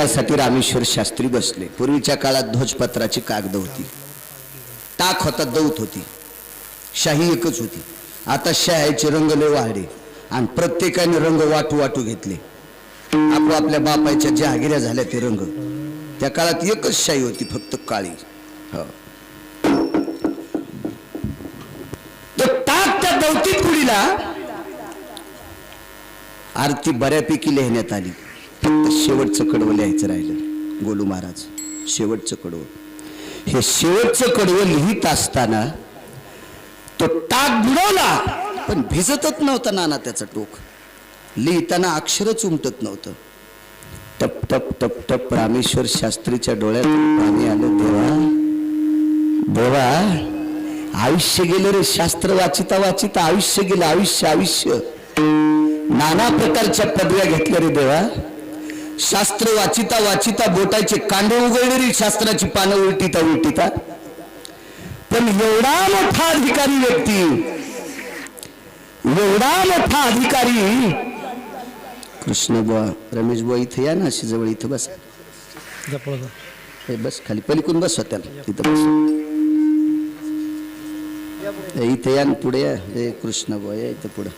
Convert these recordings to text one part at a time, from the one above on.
लिहिण्यासाठी रामेश्वर शास्त्री बसले. पूर्वीच्या काळात ध्वजपत्राची कागद होती. टाक होता दौत होती. शाही एकच होती. आता शाहीचे रंग लय वाढले आणि प्रत्येकाने रंग वाटू वाटू घेतले. आपल्या बापाच्या जहागिऱ्या झाल्या ते रंग. त्या काळात एकच शाही होती फक्त काळी. हो. टाक त्या दौतीत पुढीला. आरती बऱ्यापैकी लिहिण्यात आली. फक्त शेवटचं कडवं लिहायचं राहिलं. गोलू महाराज शेवटचं कडवं. हे शेवटचं कडवं लिहित असताना तो टाक बुडवला पण भिजतच नव्हता नाना त्याचं टोक. लिहिताना अक्षरच उमटत नव्हतं. टप टप टप टप रामेश्वर शास्त्रीच्या डोळ्यात पाणी आलं. देवा देवा आयुष्य गेलं रे शास्त्र वाचिता वाचिता आयुष्य गेलं आयुष्य आयुष्य. नाना प्रकारच्या पदव्या घेतल्या रे देवा. शास्त्र वाचिता वाचिता बोटाचे कांडे उघडले शास्त्राची पानं उलटीता उलटीता. पण एवढा मोठा अधिकारी व्यक्ती एवढा मोठा अधिकारी. कृष्ण बुवा रमेश बुवा इथे या ना अशी जवळ इथं बस. बस खाली पलीकडून बस त्याला इथं बस. इथे या ना पुढे या. हे कृष्ण बुवा या इथं पुढं.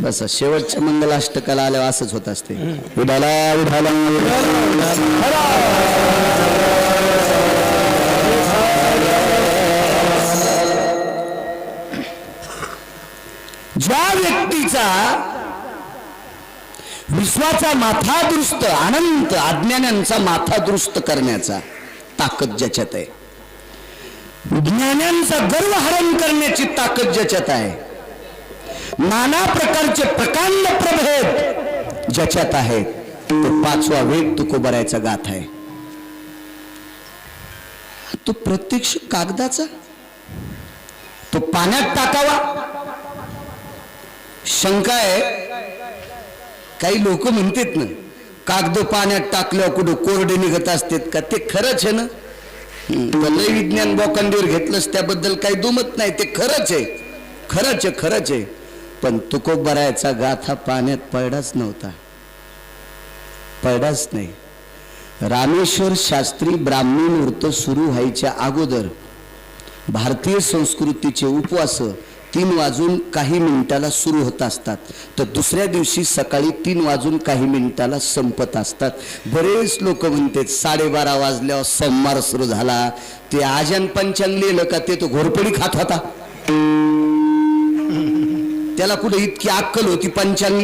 बस शेवटच्या मंगलाष्टकाला आल्यावर असंच होत असते. उडाला उडाला. ज्या व्यक्तीचा विश्वाचा माथा दुरुस्त अनंत अज्ञानांचा माथा दुरुस्त करण्याचा ताकद ज्याच्यात आहे. ज्ञानांचा गर्व हरण करण्याची ताकद ज्याच्यात आहे नाना प्रकारचे प्रकांड प्रभेद ज्याच्यात आहे तो पाचवा वेग तुकोबरायचा गाथ आहे. तो प्रत्यक्ष कागदाचा तो पाण्यात टाकावा. शंका आहे काही लोक म्हणतात ना कागद पाण्यात टाकल्यावर कुठं कोरडे निघत असतात का? ते खरंच आहे ना? लय विज्ञान बॉकंडीवर घेतलंच त्याबद्दल काही दुमत नाही ते खरंच आहे. खरंच आहे खरंच आहे. पण तुकोबरायचा गाथा पाण्यात पडलाच नव्हता. पडलाच नाही. रामेश्वर शास्त्री ब्राह्मी मुहूर्त सुरू व्हायच्या अगोदर भारतीय संस्कृतीचे उपवास तीन वाजून काही मिनिटाला सुरू होत असतात. तर दुसऱ्या दिवशी सकाळी तीन वाजून काही मिनिटाला संपत असतात. बरेच लोक म्हणतात साडेबारा वाजल्यावर सोमवार सुरू झाला. ते आजन पंचांग लिहिलं का? ते तो घोरपडी खात होता. त्याला कुठे इतकी अक्कल होती पंचांग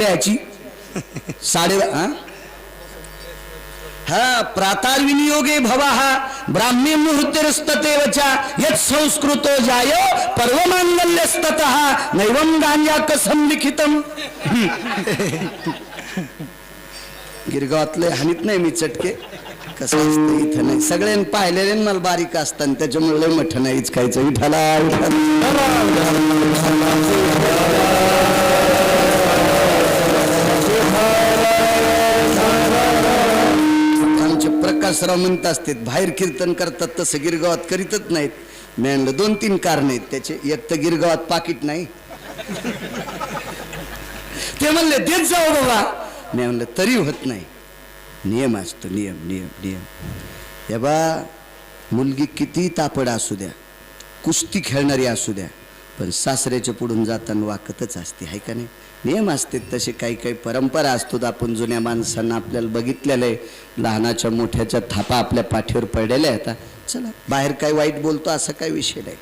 साडे हा? प्रातार विनियोगे भवा ब्राह्मी मुहूर्तिरस्ततेवचा यत संस्कृतो जाय पर्वमांगल्यस्तत नैवम गांजा कसम लिखितम गिरगावातले हानीत नाही मी चटके. कसं असतं इथं नाही. सगळ्यांनी पाहिलेले मला बारीक असतात त्याच्यामुळे लय मोठं नाहीच खायचं. विठाला आमचे प्रकाशराव म्हणत असतात बाहेर कीर्तन करतात तसं गिरगावात करीतच नाहीत. मी म्हणलं दोन तीन कारण आहेत त्याचे. एक तर गिरगावात पाकिट नाही. ते म्हणले देत जाऊ बाबा. मी म्हणलं तरी होत नाही. नियम असतो नियम नियम नियम. या बा मुलगी किती तापड असू द्या कुस्ती खेळणारी असू द्या. पण सासऱ्याच्या पुढून जाताना वाकतच असते आहे का नाही? नियम असते तसे काही काही परंपरा असतो आपण जुन्या माणसांना आपल्याला बघितलेलं आहे. लहानाच्या मोठ्याच्या थापा आपल्या पाठीवर पडलेल्या आहेत. चला बाहेर काय वाईट बोलतो असा काही विषय नाही.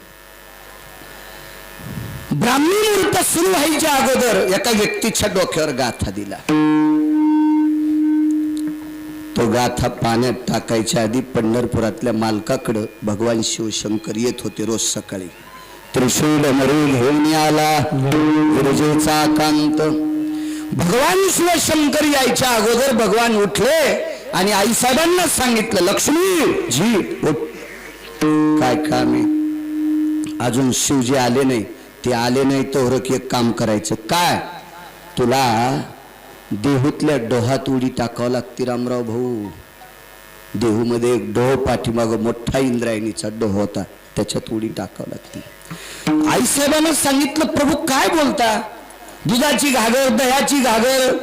ब्राह्मी मुहूर्त सुरू व्हायच्या अगोदर एका व्यक्तीच्या डोक्यावर गाथा दिला. तो गाथा पाण्यात टाकायच्या आधी पंढरपुरातल्या मालकाकडं भगवान शिवशंकर येत होते रोज सकाळी. त्रिशूल मरून घेऊन आला गुरुजीचा कांत. भगवान शिवशंकर यायच्या अगोदर भगवान उठले आणि आईसाहेबांना सांगितलं लक्ष्मी जी उठ. काय काम आहे? अजून शिवजी आले नाही. ते आले नाही तर एक काम करायचं. काय? तुला देहूतल्या डोहात उडी टाकावं लागते रामराव भाऊ. देहूमध्ये एक डोह पाठीमाग मोठा इंद्रायणीचा डोह होता त्याच्यात उडी टाकावं लागते आईसाहेबांना सांगितलं प्रभू काय बोलता? दुधाची घागर दह्याची घागर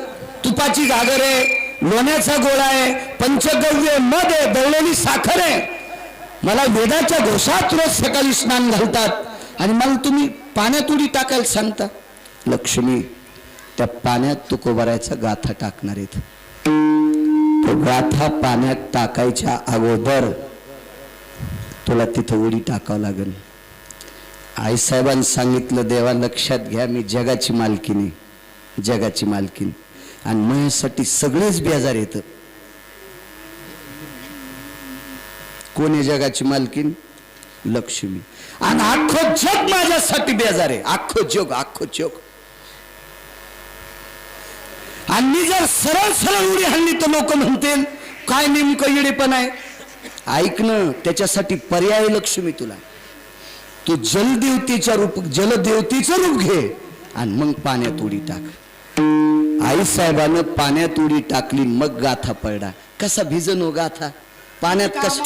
तुपाची घागर आहे लोण्याचा गोळा आहे पंचगव्य मध आहे दळलेली साखर आहे. मला वेदाच्या घोषात रोज सकाळी स्नान घालतात आणि मला तुम्ही पाण्यात उडी टाकायला सांगता. लक्ष्मी त्या पाण्यात तुकोबारायचा गाथा टाकणार आहेत. तो गाथा पाण्यात टाकायच्या अगोदर तुला तिथं उडी टाकावं लागेल. आईसाहेबांनी सांगितलं देवा लक्षात घ्या मी जगाची मालकीनी जगाची मालकीन. आणि माझ्यासाठी सगळेच बेजार येतं कोण आहे जगाची मालकीन? लक्ष्मी. आणि अख्खं जग माझ्यासाठी बेजार आहे. अख्खं जग अख्खं जग. आणि मी जर सरळ सरळ उडी हल्ली तर लोक म्हणतील काय नेमकं इडेपण आहे? ऐकणं त्याच्यासाठी पर्याय लक्ष्मी तुला. तू जलदेवतेच्या रूप जलदेवतेचं रूप घे आणि मग पाण्यात उडी टाक आई साहेबानं पाण्यात उडी टाकली मग गाथा पडला कसा भिजन हो गाथा पाण्यात कस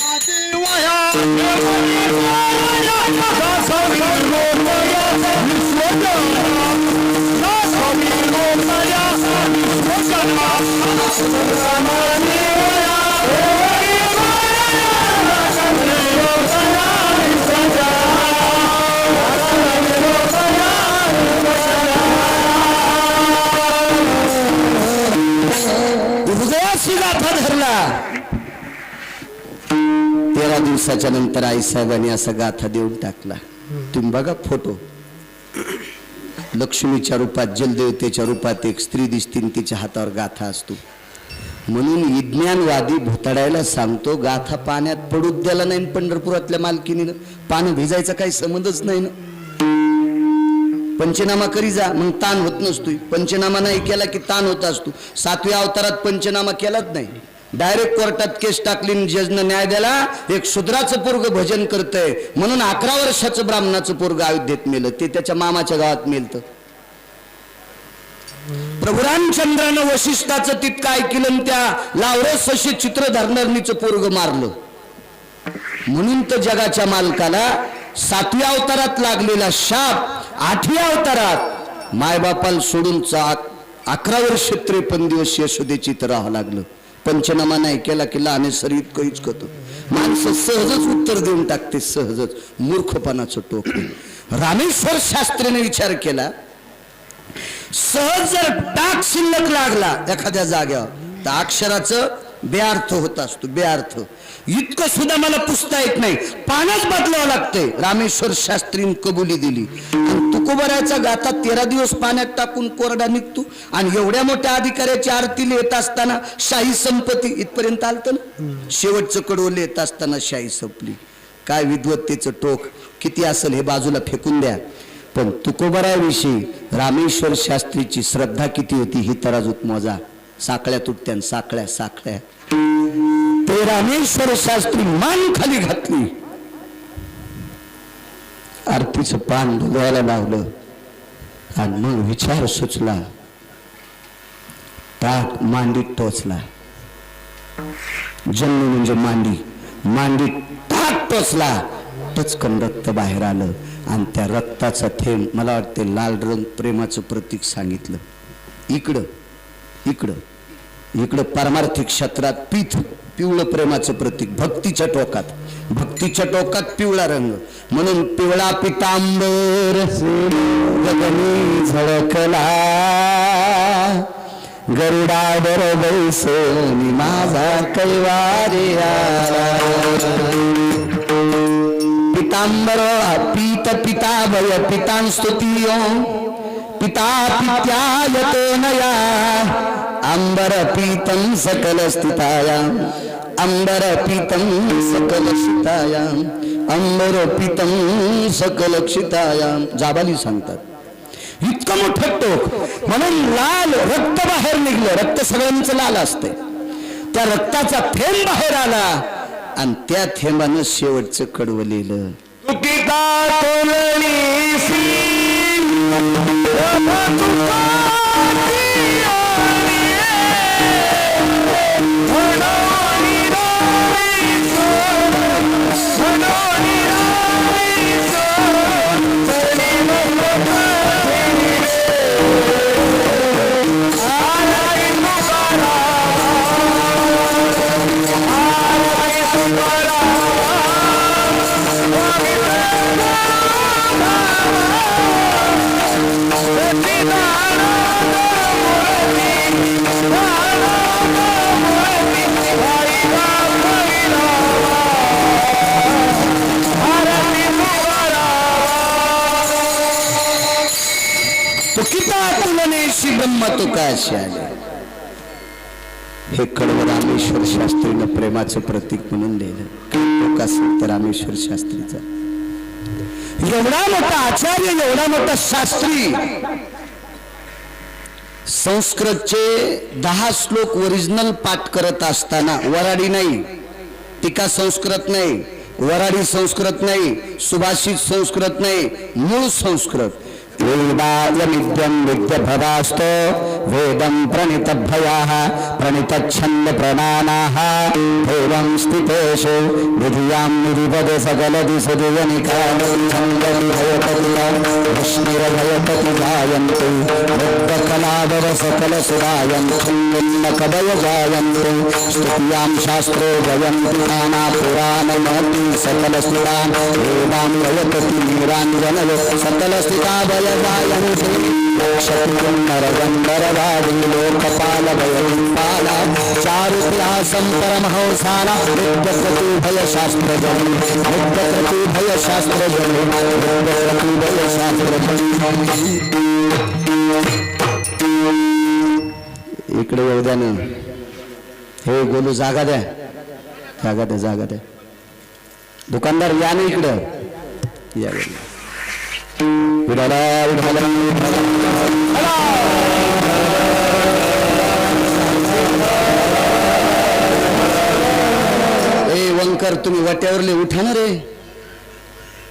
दिवसाच्या नंतर आई साहेबांनी असा गाथा देऊन टाकला. तुम्ही बघा फोटो. लक्ष्मीच्या रूपात जलदेवतेच्या रूपात एक स्त्री दिसतीन तिच्या हातावर गाथा असतो. म्हणून विज्ञानवादी भुताडायला सांगतो गाथा पाण्यात पडूच द्याला नाही पंढरपुरातल्या मालकीनीनं पानं भिजायचा काही संबंधच नाही ना. पंचनामा करी जा मग ताण होत नसतो पंचनामा नाही केला की ताण होत असतो. सातव्या अवतारात पंचनामा केलाच नाही. डायरेक्ट कोर्टात केस टाकली जजनं न्याय दिला एक शूद्राचं पोरग भजन करतंय. म्हणून अकरा वर्षाचं ब्राह्मणाचं पोरग अयोध्येत मेलं. ते त्याच्या मामाच्या गावात मेलतं. प्रभुरामचंद्रानं वशिष्ठाचं तितकं ऐकलं त्या लावरस असे चित्र धरणारणीचं पोरग मारलं. म्हणून तर जगाच्या मालकाला सातव्या अवतारात लागलेला शाप आठव्या अवतारात मायबापाला सोडून चा- अकरा वर्ष त्रेपन्न दिवस यशोदेची तर राहावं लागलं. पंचनामा नाही केला की लहाने सर इतकं इचकत माणसं सहजच उत्तर देऊन टाकते सहजच. मूर्खपणाचं टोक. रामेश्वर शास्त्रीने विचार केला सहज जर टाक शिल्लक लागला एखाद्या जाग्यावर तर अक्षराचं बेअर्थ होत असतो बेअर्थ. इतकं सुद्धा मला पुसता येत नाही. पाण्यात बदलावं लागतंय. रामेश्वर शास्त्रीन कबुली दिली. आणि तुकोबराचा गाथा तेरा दिवस पाण्यात टाकून कोरडा निघतो. आणि एवढ्या मोठ्या अधिकाऱ्याची आरती येत असताना शाही संपत्ती इथपर्यंत आलत ना? शेवटचं कडवलं येत असताना शाही संपली. काय विद्वत्तेचं टोक? किती असेल हे बाजूला फेकून द्या. पण तुकोबराविषयी रामेश्वर शास्त्रीची श्रद्धा किती होती ही तराजूत मोजा. साखळ्या तुटत्या साखळ्या साखळ्या. हे रामेश्वर शास्त्री मान खाली घातली. आरतीचं पान डोळ्याला लावलं आणि मग विचार सुचला. ताक मांडीत टोचला. जन्म म्हणजे मांडी. मांडीत ताक टोचला. टचकन रक्त बाहेर आलं आणि त्या रक्ताचा थेंब मला वाटते लाल रंग प्रेमाचं प्रतीक सांगितलं. इकडं इकडं इकडं पारमार्थिक क्षेत्रात पीठ. पिवळं प्रेमाचं प्रतीक भक्तीच्या टोकात. भक्तीच्या टोकात पिवळा रंग. म्हणून पिवळा पितांबर गगनी झळकला. गरुडावर बैसोनी माझा कैवारे पितांबर पीत पिताभय पितां स्तुतीयो पिता पित्यायतो नया अंबर पीतम सकल स्थिताया अंबर पीतम सकल क्षिताया अंबर पीतम सकल क्षिताया जाबाली सांगतात. इतकं मोठं टोक. म्हणून लाल रक्त बाहेर निघलं. रक्त सगळ्यांचं लाल असते त्या रक्ताचा थेंब बाहेर आला. आणि त्या थेंबानं शेवटचं कडवलेलं तुकिता ब्रह्म तुकाशी आले हे कडवं रामेश्वर शास्त्रीनं प्रेमाचं प्रतीक म्हणून लिहिलं. असेल तर रामेश्वर शास्त्रीचा? एवढा मोठा आचार्य एवढा मोठा शास्त्री. संस्कृतचे दहा श्लोक ओरिजिनल पाठ करत असताना वराडी नाही टीका संस्कृत नाही वराडी संस्कृत नाही सुभाषित संस्कृत नाही मूळ संस्कृत. वेदायमिद्यं विद्यभवास्तो. वेदं प्रणितभयाः प्रणितच्छन्द प्रणानाः एवं स्थितेषु विधियां निधिपद सकलदिशदिवनिकालच्छन्दविभयपतिविष्णुरभयपति जायन्ति बुद्धकलादव सकलसुरायन्ति। कदय जायन्तु स्तुत्यां शास्त्रो जयन्ति। नानापुराणमति सकलस्थितान् वेदां वयपति नीराञ्जनय सकलस्थिता भय जायन्ति क्षत्रियन्नरगन्धरवादी लोकपाल भयपाल चारुत्यासं परमहंसाना विद्यप्रति भयशास्त्रजन विद्यप्रति भयशास्त्रजन विद्यप्रति भयशास्त्रजन इकडे येऊ द्या ना. हे गोलू जागा द्या. जागा द्या जागा द्या. दुकानदार या ना इकडं. या. विडाला विडाला. वंकर तुम्ही वाट्यावरले उठा ना रे.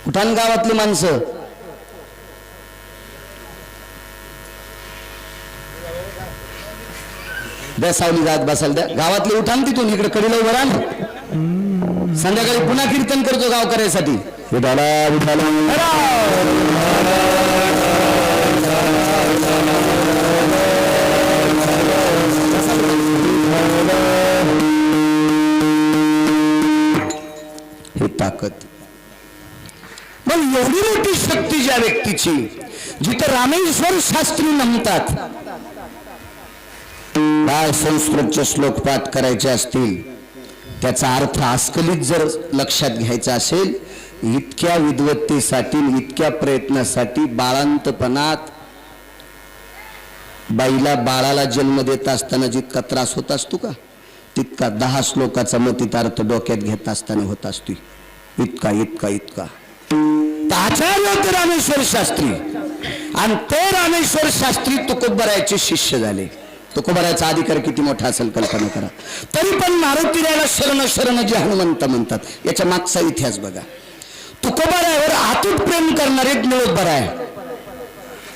उठा ना गावातली माणसं. द्या सावली जात बसाल द्या गावातले उठा ना तिथून इकडे कडीला उभं राहा. संध्याकाळी पुन्हा कीर्तन करतो गावकऱ्यासाठी. विठाला विठाला त्या व्यक्तीची जिथं रामेश्वर शास्त्री म्हणतात. काय संस्कृतचे श्लोक पाठ करायचे असतील त्याचा अर्थ आस्खलित जर लक्षात घ्यायचा असेल इतक्या विद्वत्तेसाठी इतक्या प्रयत्नासाठी बाळांतपणात बाईला बाळाला जन्म देत असताना जितका त्रास होत असतो का? तितका दहा श्लोकाचा मतितार्थ डोक्यात घेत असताना होत असतो. इतका इतका इतका. आचार्य होते रामेश्वर शास्त्री. आणि ते रामेश्वर शास्त्री तुकोबरायचे शिष्य झाले. तुकोबरायचा अधिकार किती मोठा असेल कल्पना करा. तरी पण मारुतीरायला शरण शरण जे हनुमंत म्हणतात याच्या मागचा इतिहास बघा. तुकोबरायावर आतूट प्रेम करणारे निळोबराय.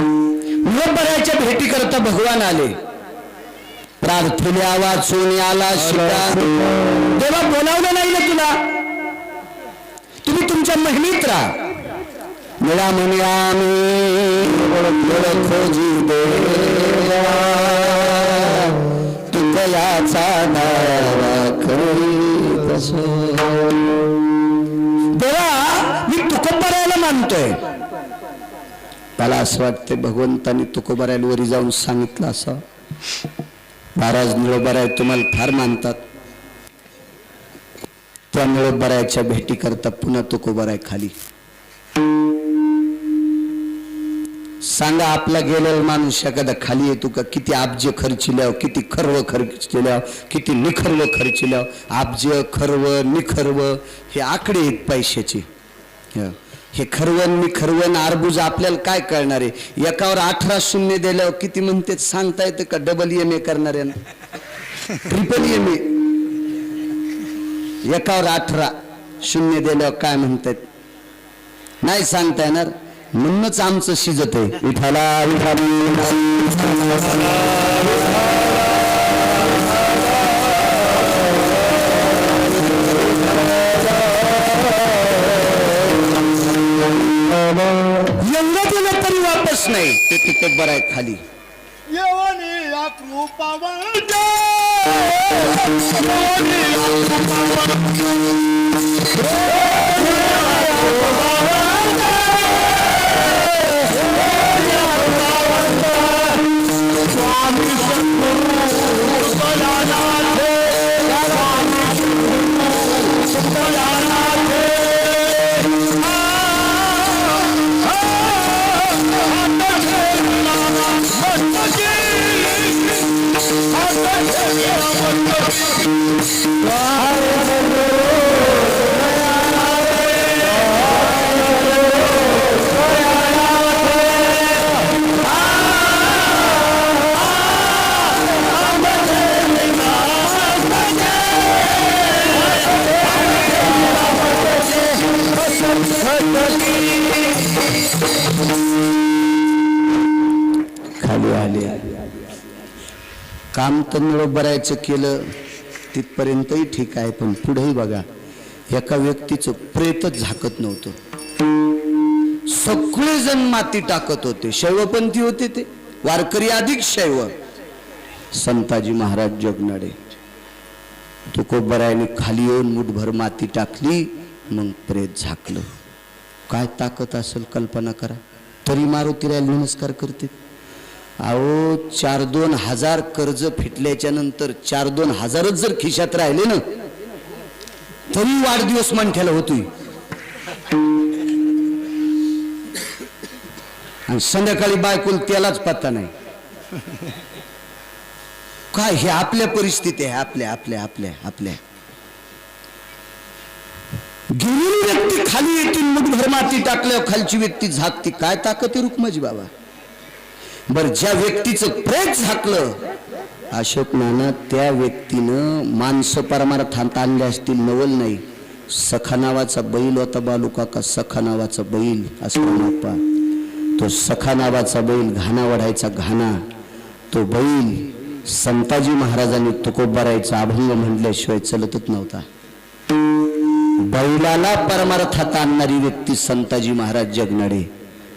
निळोबरायाच्या भेटी करता भगवान आले. प्रार्थने वाचून आला शिका. तेव्हा बोलावलं नाही ना तुला? तुम्ही तुमच्या महिनीत राहा. मिळा आम्ही खोजी देवा तू कयाचा दावा करीत देवा मी तुकोबऱ्याला मानतोय. मला असं वाटतंय भगवंतानी तुकोबरायला वरी जाऊन सांगितलं असं. महाराज निळोबराय तुम्हाला फार मानतात. त्या निळोबरायच्या भेटीकरता पुन्हा तुकोबराय खाली. सांगा आपला गेलेला माणूस एखादा खाली येतो का? किती अब्ज खर्चिल्याव किती खर्व खर्चिल्याव किती निखर्व खर्चिल्याव अब्ज खर्व निखर्व हे आकडे आहेत पैशाचे. हे. खरवण निखरवण आरबुज आपल्याला काय कळणार आहे? एकावर अठरा शून्य दिल्यावर किती म्हणते सांगता येतं का? डबल एम ए करणार आहे ना? ट्रिपल एम ए एकावर अठरा शून्य दिल्यावर काय म्हणतात? नाही सांगता येणार? म्हणूनच आमचं शिजत आहे. विठाला नाही. ते तिकट बरं आहे खाली. येवणी काम तर बरायचं केलं तिथपर्यंतही ठीक आहे पण पुढेही बघा एका व्यक्तीचं प्रेतच झाकत नव्हतं. सगळेजण माती टाकत होते. शैवपंथी होते ते. वारकरी अधिक शैव. संताजी महाराज जगनाडे तुकोबरायाने खाली येऊन मुठभर माती टाकली मग प्रेत झाकलं. काय ताकद असेल कल्पना करा. तरी मारुतीरायला नमस्कार करते अहो चार दोन हजार कर्ज फिटल्याच्या नंतर चार दोन हजारच जर खिशात राहिले ना तरी वाढदिवस म्हणठ्याला होतोय. आणि संध्याकाळी बायकुल त्यालाच पत्ता नाही. काय हे आपल्या परिस्थिती आहे आपल्या आपल्या आपल्या आपल्या. गेलेली व्यक्ती खाली येतील मग माती टाकल्यावर खालची व्यक्ती झाकती. काय ताकद आहे रुक्माजी बाबा? बर ज्या व्यक्तीचं प्रेत झाकलं अशोक नाना त्या व्यक्तीनं माणसं परमार्थांत आणले असतील नवल नाही. सखा नावाचा बैल होता बालू काका सखा नावाचा बैल असं तो सखा नावाचा बैल घाणा वढायचा घाणा. तो बैल संताजी महाराजांनी तुकोबारायचा अभंग म्हणल्याशिवाय चलतच नव्हता. बैलाला परमार्थात आणणारी व्यक्ती संताजी महाराज जगनाडे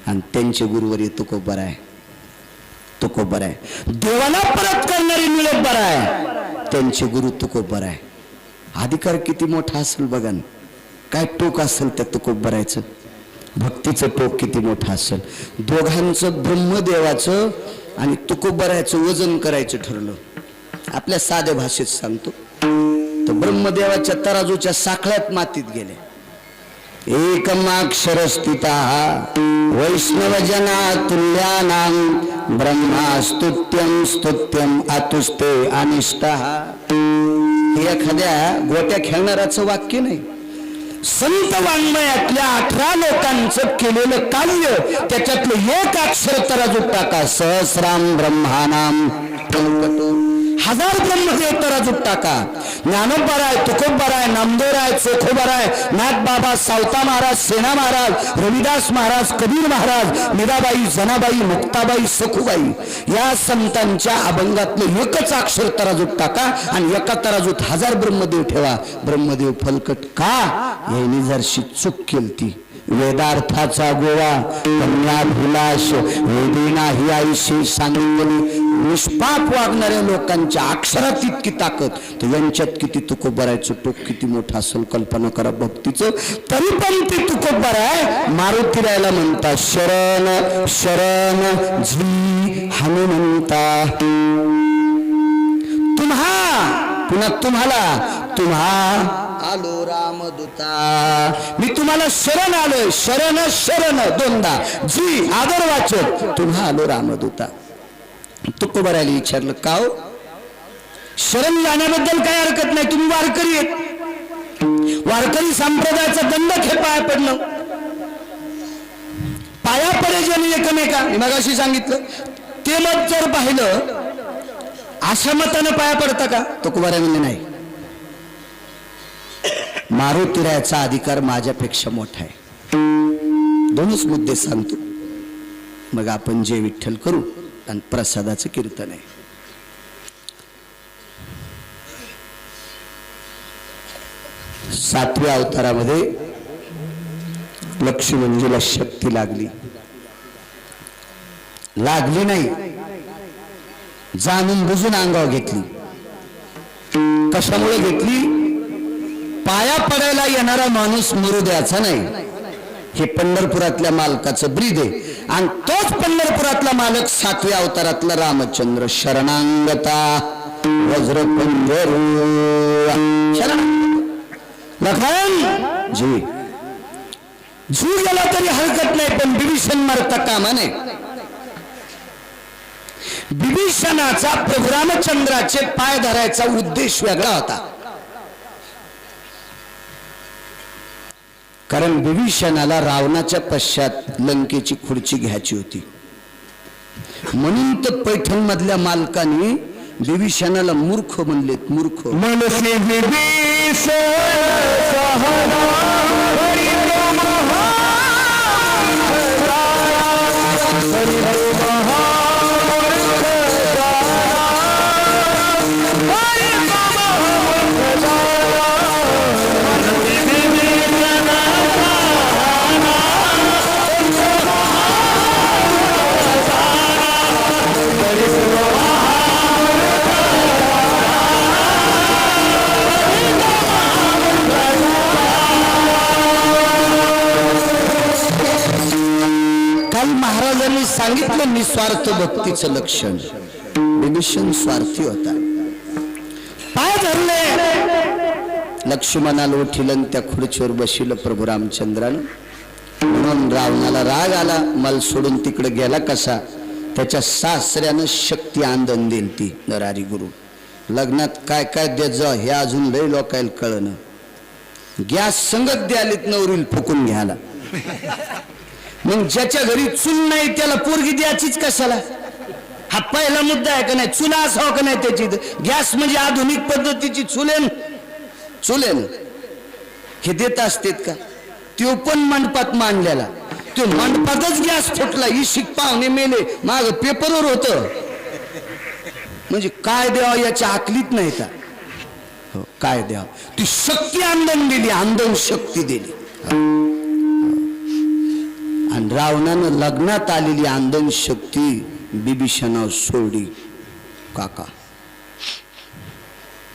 आणि त्यांचे गुरुवर तुकोबर आहे तुकोबर आहे. देवाला परत करणारी बरं आहे. त्यांचे गुरु तुकोबर आहे. अधिकार किती मोठा असेल बघा काय टोक असेल त्या तुकोबरायचं भक्तीचं टोक किती मोठं असेल? दोघांचं ब्रह्मदेवाचं आणि तुकोबरायचं वजन करायचं ठरलं. आपल्या साध्या भाषेत सांगतो. तर ब्रह्मदेवाच्या तराजूच्या साखळ्यात मातीत गेले. एकमाक्षर स्थिता वैष्णव जना तुल्यानां ब्रह्मा स्तुत्यम स्तुत्यम आतुस्ते अनिष्ट। हे एखाद्या गोट्या खेळणाऱ्याचं वाक्य नाही. संत वाङ्मयातल्या अठरा लोकांचं केलेलं कार्य त्याच्यातलं एक अक्षर तराजूत टाका. सहस्राम ब्रह्मानाम कल्पतो हजार ब्रह्मदेव तराजूत टाका. ज्ञानोबराय तुकोबराय नामदेवराय चोखोबराय नाथ बाबा सावता महाराज सेना महाराज रविदास महाराज कबीर महाराज मीराबाई जनाबाई मुक्ताबाई सखुबाई या संतांच्या अभंगातलं एकच अक्षर तराजूत टाका आणि एका तराजूत हजार ब्रह्मदेव ठेवा. ब्रह्मदेव फलकट का? यांनी जरशी चूक केलती. वेदार्थाचा गोवा कन्याभिलाष वेदिना ही आईशी सांगितलेली निष्पाप वागणाऱ्या लोकांच्या अक्षरात इतकी ताकद तर यांच्यात किती तुकोबर आहे टोक किती मोठा असेल? कल्पना करा भक्तीचं. तरी पण ते तुकोबर आहे मारुती राहायला म्हणता शरण शरण झी हनुमंता तुम्हा पुन्हा तुम्हाला तुम्हा आलो. रामदूता मी तुम्हाला शरण आलोय. शरण शरण दोनदा. जी आदर वाचक तुम्हा आलो रामदूता. तुकोबरायला विचारलं का हो? शरण जाण्याबद्दल काय हरकत नाही तुम्ही वारकरी आहेत. वारकरी संप्रदायाचा दंड खेपाया पडलं. पाया पडे जण एकमेका. मी मगाशी सांगितलं ते मत जर पाहिलं अशा मतानं पाया पडतं का? तुकोबारा म्हणजे नाही. मारुतीरायाचा अधिकार माझ्यापेक्षा मोठा आहे. दोनच मुद्दे सांगतो. मग आपण जे विठ्ठल करू आणि प्रसादाचं कीर्तन आहे. सातव्या अवतारामध्ये लक्ष्मणजीला शक्ती लागली. लागली नाही. जाणून बुजून अंगावर घेतली. कशामुळे घेतली? पाया पडायला येणारा माणूस मरू द्यायचा नाही. हे पंढरपुरातल्या मालकाचं ब्रीद आहे. आणि तोच पंढरपुरातला मालक सातव्या अवतारातला रामचंद्र शरणांगता. वज्र शरण लखन जी. जीव गेला तरी हरकत नाही पण बिभीषण मारता कामा नये. बिभीषणाचा प्रभू रामचंद्राचे पाय धरायचा उद्देश वेगळा होता. कारण विभीषणाला रावणाच्या पश्चात लंकेची खुर्ची घ्यायची होती. म्हणून तर पैठण मधल्या मालकाने विभीषणाला मूर्ख म्हणलेत मूर्ख. सांगितलं निस्वार्थ भक्तीचं लक्षण. विभीषण स्वार्थी होता. पाय धरले. लक्ष्मणाला उठिलं त्या खुर्चीवर बशिलं प्रभू रामचंद्रानं. म्हणून रावणाला राग आला. मल सोडून तिकडे गेला कसा? त्याच्या सासऱ्यानं शक्ती आंदन दिली ती नरारी गुरु. लग्नात काय काय देत जा हे अजून लय लोकायला कळणं गॅस संगत द्यालीत नवरील फुकून घ्यायला. मग ज्याच्या घरी चूल नाही त्याला पोरगी द्यायचीच कशाला? हा पहिला मुद्दा आहे का नाही? चुला असावा हो का नाही त्याची? गॅस म्हणजे आधुनिक पद्धतीची चुलेन चुलेन हे देत असतेत का? तो पण मंडपात मांडलेला. तो मंडपातच गॅस फुटला. ही शिक पाहुणे मेले. माग पेपरवर होत. म्हणजे काय द्यावा याच्या आकलीत नाही का? हो, काय द्यावा? ती शक्ती आंदन दिली आंदन शक्ती दिली. रावणानं लग्नात आलेली आंदन शक्ती बिभीषणावर सोडली. काका.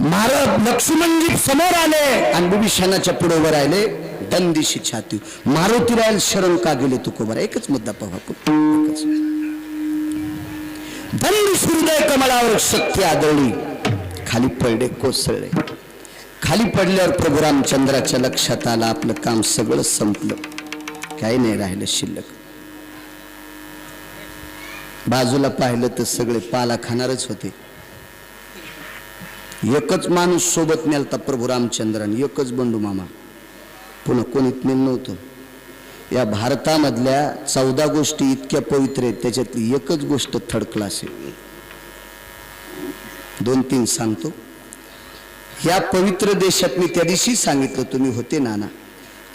महाराज लक्ष्मणजी समोर आले. आणि बिभीषणाच्या पुढे उभं राहिले दंदिशी छाती. मारुती रायल शरण का गेले तू कोबर? एकच मुद्दा पाहा आपण. एकच. दंडी सूर्य कमलावर शक्ती आदळली. खाली पडले कोसळले. खाली पडल्यावर प्रभू रामचंद्राच्या लक्षात आलं आपलं काम सगळं संपलं. काही नाही राहिलं शिल्लक. बाजूला पाहिलं तर सगळे पाला खाणारच होते. एकच माणूस सोबत नेलता प्रभू रामचंद्राने एकच बंडू मामा. पुन्हा कोणीत नेलं नव्हतं. या भारतामधल्या चौदा गोष्टी इतक्या पवित्र आहेत त्याच्यातली एकच गोष्ट थर्ड क्लास आहे दोन तीन सांगतो. या पवित्र देशात मी त्या दिवशी सांगितलं तुम्ही होते नाना.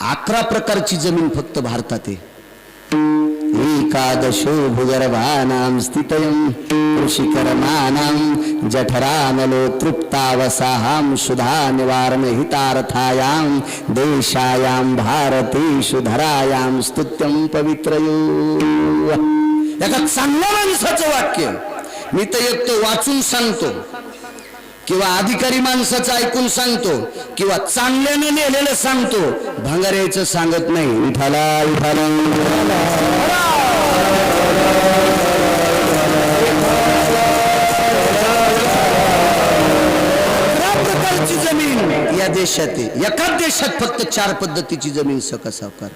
अकरा प्रकारची जमीन फक्त भारतात आहे. एकादशो भूगर्भानाम स्थितयं कृषिकर्मानाम जठरानलो तृप्तावसाहाम सुधा निवारण हितार्थायां देशायां भारती सुधरायाम स्तुत्यं पवित्रयो। एका चांगल्या माणसाचं वाक्य मी तर एक तो वाचून सांगतो. किंवा अधिकारी माणसाचं ऐकून सांगतो किंवा चांगल्यानं नेलेलं सांगतो भंगाऱ्याचं सांगत नाही. उठाला उठाला. प्रकारची जमीन या देशात एकाच देशात फक्त चार पद्धतीची जमीन सका सावकार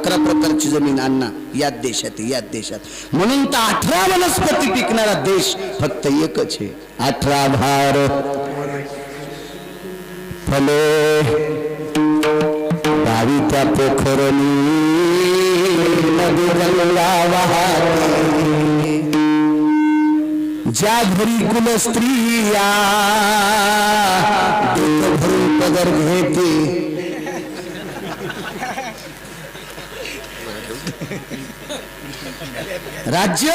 अकरा प्रकारची जमीन अण्णा याच देशात याच देशात. म्हणून तर अठरा वनस्पती पिकणारा देश फक्त एकच आहे. अठरा भारत फले. गावी त्या पोखरणी ज्या घरी कुल स्त्रिया भरून पदर घेते राज्य?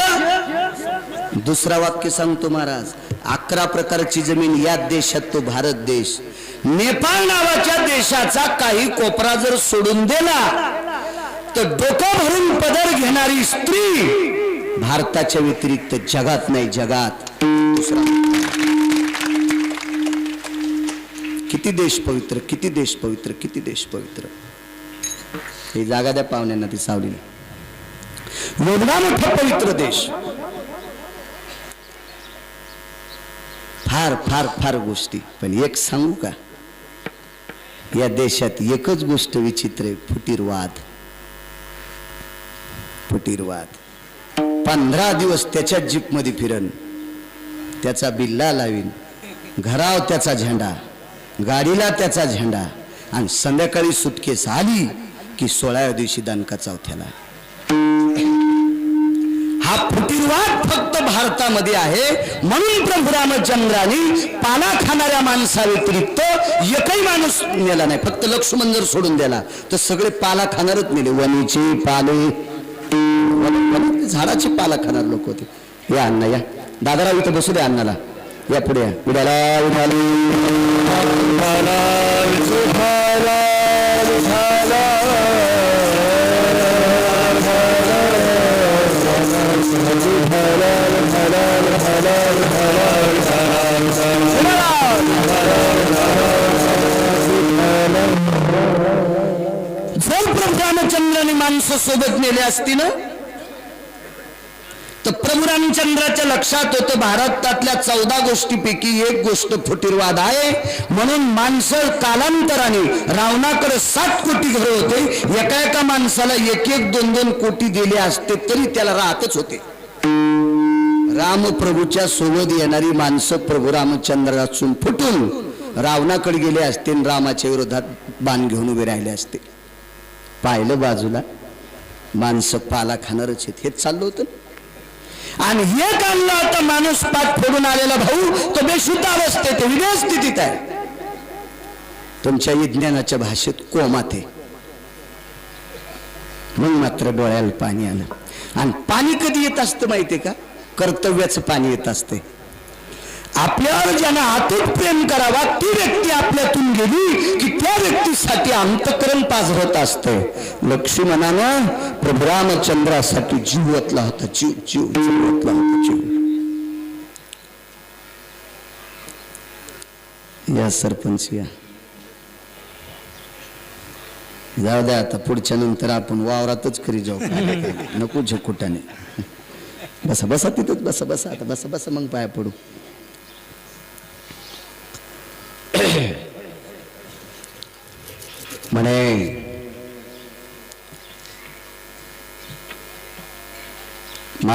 दुसरा वाक्य सांगतो महाराज अकरा प्रकारची जमीन या देशात तो भारत देश. नेपाळ नावाच्या देशाचा काही कोपरा जर सोडून दिला तर डोकं भरून पदर घेणारी स्त्री भारताच्या व्यतिरिक्त जगात नाही जगात. दुसरा किती देश पवित्र किती देश पवित्र किती देश पवित्र. हे जागा द्या पाहुण्यांना ती सावलीला. एवढा मोठा पवित्र देश. फार फार फार गोष्टी. पण एक सांगू का? या देशात एकच गोष्ट विचित्र आहे फुटीरवाद. फुटीरवाद. पंधरा दिवस त्याच्या जीपमध्ये फिरन. त्याचा बिल्ला लावीन. घराव त्याचा झेंडा. गाडीला त्याचा झेंडा. आणि संध्याकाळी सुटकेस आली की सोळाव्या दिवशी दणका चौथ्याला. हा फुटीरवाद फक्त भारतामध्ये आहे. म्हणून प्रभू रामचंद्राने पाला खाणाऱ्या माणसाव्यतिरिक्त एकही माणूस नेला नाही. फक्त लक्ष्मण जर सोडून दिला. तर सगळे पाला खाणारच नेले. वनीचे पाले. झाडाची झाडाचे पाला खाणार लोक होते. या अण्णा या. दादाराव इथं बसू द्या अण्णाला. या पुढे या. उड्याला उड्याला रामचंद्राने माणसं सोबत नेले असती ना तर प्रभू रामचंद्राच्या लक्षात होतं भारतातल्या चौदा गोष्टीपैकी एक गोष्ट फुटीरवाद आहे. म्हणून माणसं कालांतराने रावणाकडे सात कोटी घर होते. एका एका माणसाला एक एक दोन दोन कोटी दिले असते तरी त्याला राहतच होते. रामप्रभूच्या सोबत येणारी माणसं प्रभू रामचंद्रासून फुटून रावणाकडे गेले असते रामाच्या विरोधात बाण घेऊन उभे राहिले असते. पाहिलं बाजूला. माणसं पाला खाणारच आहेत. हेच चाललं होतं. आणि हे काढलं आता माणूस पाठ फोडून आलेला भाऊ. तो बेशुद्ध अवस्थेत आहे, विनय स्थितीत आहे. तुमच्या विज्ञानाच्या भाषेत कोमात आहे. मग मात्र डोळ्याला पाणी आलं. आणि पाणी कधी येत असतं माहितीये का? कर्तव्याचं पाणी येत असते आपल्यावर ज्यानं आतून प्रेम करावा ती व्यक्ती आपल्यातून गेली की त्या व्यक्तीसाठी अंतकरण पाजरत असते लक्ष्मणानं प्रभू रामचंद्रासाठी जीवतला होता जीव जीव जीवतला होता जीव. या सरपंच या. जाऊ द्या आता पुढच्या नंतर आपण वावरातच करी जाऊ. नको झकुटाने. बसा बसा तिथंच बसा बसा. आता बसा बसा मग पाया पडू.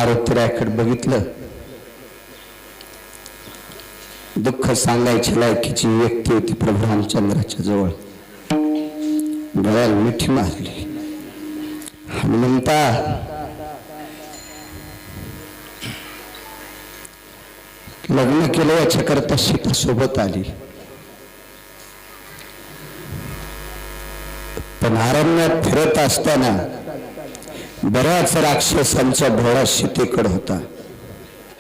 मारुतीरायकडे बघितलं. दुःख सांगायची लायकीची व्यक्ती होती प्रभू रामचंद्राच्या जवळ. डोळ्याला मिठी मारली. हनुमंता! लग्न केलं याच्याकरता सीता सोबत आली. पण आरण्यात फिरत असताना बऱ्याच राक्षसांचा भोळा सीतेकडे होता.